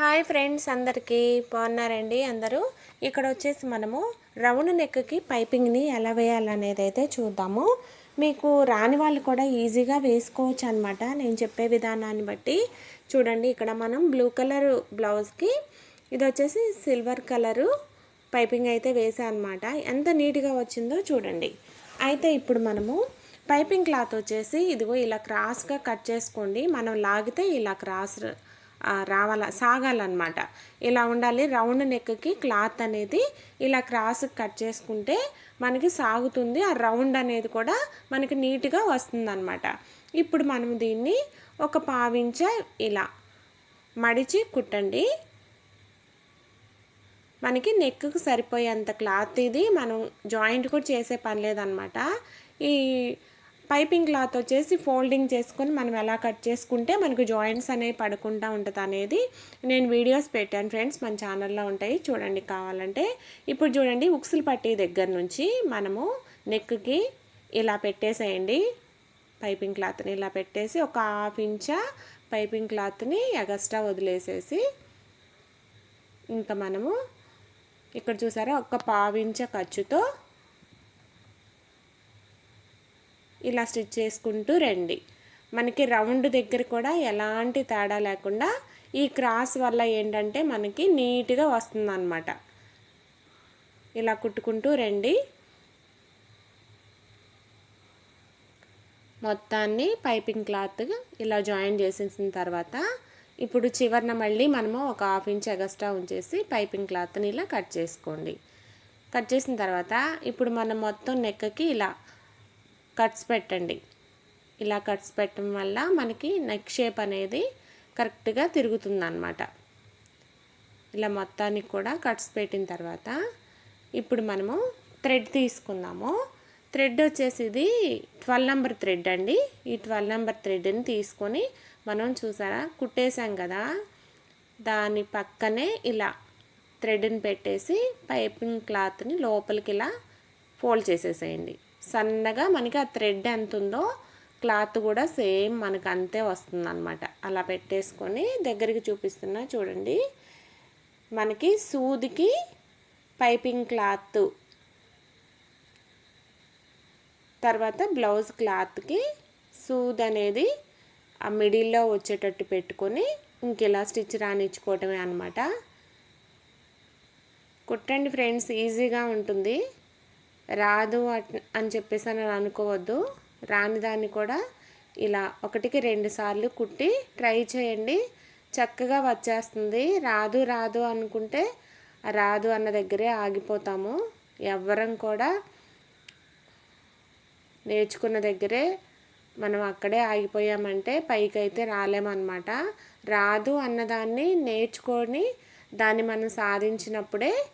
Hi friends అందరికీ బాగున్నారండి అందరూ. ఇక్కడ వచ్చేసి మనము రౌండ్ నెక్కి పైపింగ్ని ఎలా వేయాలనేది అయితే చూద్దాము. మీకు రాని వాళ్ళు కూడా ఈజీగా వేసుకోవచ్చు అనమాట నేను చెప్పే విధానాన్ని బట్టి. చూడండి ఇక్కడ మనం బ్లూ కలర్ బ్లౌజ్కి ఇది వచ్చేసి సిల్వర్ కలరు పైపింగ్ అయితే వేసా అనమాట ఎంత నీట్గా వచ్చిందో చూడండి. అయితే ఇప్పుడు మనము పైపింగ్ క్లాత్ వచ్చేసి ఇదిగో ఇలా క్రాస్గా కట్ చేసుకోండి. మనం లాగితే ఇలా క్రాస్ రావాల సాగాలన్నమాట. ఇలా ఉండాలి. రౌండ్ నెక్కి క్లాత్ అనేది ఇలా క్రాస్ కట్ చేసుకుంటే మనకి సాగుతుంది. ఆ రౌండ్ అనేది కూడా మనకి నీట్గా వస్తుందన్నమాట. ఇప్పుడు మనం దీన్ని ఒక పావించ ఇలా మడిచి కుట్టండి. మనకి నెక్కు సరిపోయేంత క్లాత్ ఇది. మనం జాయింట్ కూడా చేసే పని లేదనమాట ఈ పైపింగ్ క్లాత్ వచ్చేసి ఫోల్డింగ్ చేసుకొని మనం ఎలా కట్ చేసుకుంటే మనకు జాయింట్స్ అనేవి పడకుండా ఉంటుంది అనేది నేను వీడియోస్ పెట్టాను ఫ్రెండ్స్ మన ఛానల్లో ఉంటాయి చూడండి కావాలంటే. ఇప్పుడు చూడండి ఉక్సులు పట్టి దగ్గర నుంచి మనము నెక్కి ఇలా పెట్టేసేయండి. పైపింగ్ క్లాత్ని ఇలా పెట్టేసి ఒక హాఫ్ ఇంచా పైపింగ్ క్లాత్ని ఎగస్ట్రా వదిలేసేసి ఇంకా మనము ఇక్కడ చూసారా ఒక పావించ ఖర్చుతో ఇలా స్టిచ్ చేసుకుంటూ రండి. మనకి రౌండ్ దగ్గర కూడా ఎలాంటి తేడా లేకుండా ఈ క్రాస్ వల్ల ఏంటంటే మనకి నీట్గా వస్తుంది అన్నమాట ఇలా కుట్టుకుంటూ రండి. మొత్తాన్ని పైపింగ్ క్లాత్ ఇలా జాయిన్ చేసేసిన తర్వాత ఇప్పుడు చివరిన మళ్ళీ మనము ఒక హాఫ్ ఇంచ్ ఎగస్ట్రా ఉంచేసి పైపింగ్ క్లాత్ని ఇలా కట్ చేసుకోండి. కట్ చేసిన తర్వాత ఇప్పుడు మనం మొత్తం నెక్కకి ఇలా కట్స్ పెట్టండి. ఇలా కట్స్ పెట్టడం వల్ల మనకి నెక్ షేప్ అనేది కరెక్ట్గా తిరుగుతుంది అనమాట ఇలా మొత్తానికి కూడా కట్స్ పెట్టిన తర్వాత ఇప్పుడు మనము థ్రెడ్ తీసుకుందాము. థ్రెడ్ వచ్చేసి ఇది ట్వెల్వ్ నెంబర్ థ్రెడ్ అండి. ఈ ట్వెల్వ్ నెంబర్ థ్రెడ్ని తీసుకొని మనం చూసారా? కుట్టేసాం కదా? దాని పక్కనే ఇలా థ్రెడ్ని పెట్టేసి పైపింగ్ క్లాత్ని లోపలికి ఇలా ఫోల్డ్ చేసేసేయండి. సన్నగా మనకి ఆ థ్రెడ్ ఎంత ఉందో క్లాత్ కూడా సేమ్ మనకు అంతే వస్తుంది అనమాట అలా పెట్టేసుకొని దగ్గరికి చూపిస్తున్నా చూడండి. మనకి సూదికి పైపింగ్ క్లాత్ తర్వాత బ్లౌజ్ క్లాత్కి సూద్ అనేది ఆ మిడిల్లో వచ్చేటట్టు పెట్టుకొని ఇంకెలా స్టిచ్ రానిచ్చుకోవటమే అనమాట కుట్టండి ఫ్రెండ్స్ ఈజీగా ఉంటుంది. రాదు అట్- అని చెప్పేసి అని అనుకోవద్దు. రాని దాన్ని కూడా ఇలా ఒకటికి రెండు సార్లు కుట్టి ట్రై చేయండి. చక్కగా వచ్చేస్తుంది. రాదు రాదు అనుకుంటే రాదు అన్న దగ్గరే ఆగిపోతాము. ఎవ్వరం కూడా నేర్చుకున్న దగ్గరే మనం అక్కడే ఆగిపోయామంటే పైకి అయితే రాలేమన్నమాట. రాదు అన్నదాన్ని నేర్చుకొని దాన్ని మనం సాధించినప్పుడే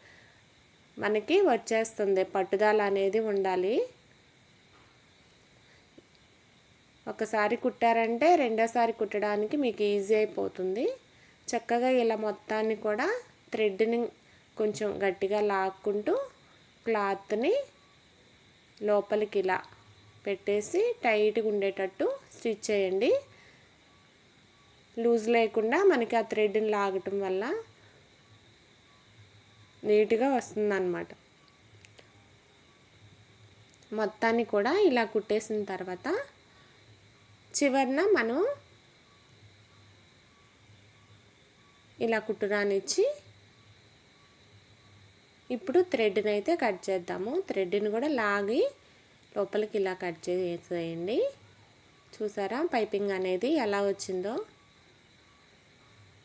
మనకి వచ్చేస్తుంది. పట్టుదల అనేది ఉండాలి. ఒకసారి కుట్టారంటే రెండోసారి కుట్టడానికి మీకు ఈజీ అయిపోతుంది. చక్కగా ఇలా మొత్తాన్ని కూడా థ్రెడ్ని కొంచెం గట్టిగా లాక్కుంటూ క్లాత్ని లోపలికి ఇలా పెట్టేసి టైట్గా ఉండేటట్టు స్టిచ్ చేయండి. లూజ్ లేకుండా మనకి ఆ థ్రెడ్ని లాగటం వల్ల నీట్గా వస్తుందన్నమాట. మొత్తాన్ని కూడా ఇలా కుట్టేసిన తర్వాత చివరిన మనం ఇలా కుట్టురానిచ్చి ఇప్పుడు థ్రెడ్ని అయితే కట్ చేద్దాము. థ్రెడ్ని కూడా లాగి లోపలికి ఇలా కట్ చేసేయండి. చూసారా? పైపింగ్ అనేది ఎలా వచ్చిందో?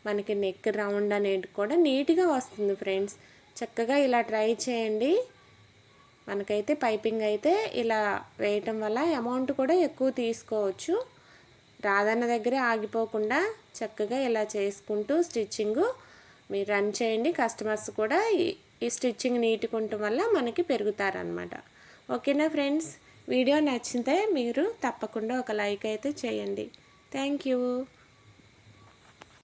మనకి నెక్ రౌండ్ అనేది కూడా నీట్గా వస్తుంది ఫ్రెండ్స్. చక్కగా ఇలా ట్రై చేయండి. మనకైతే పైపింగ్ అయితే ఇలా వేయటం వల్ల అమౌంట్ కూడా ఎక్కువ తీసుకోవచ్చు. రాధన్న దగ్గరే ఆగిపోకుండా చక్కగా ఇలా చేసుకుంటూ స్టిచ్చింగ్ మీరు రన్ చేయండి. కస్టమర్స్ కూడా ఈ- ఈ స్టిచ్చింగ్ నీట్గా ఉండటం వల్ల మనకి పెరుగుతారనమాట ఓకేనా ఫ్రెండ్స్? వీడియో నచ్చితే మీరు తప్పకుండా ఒక లైక్ అయితే చేయండి. Thank you.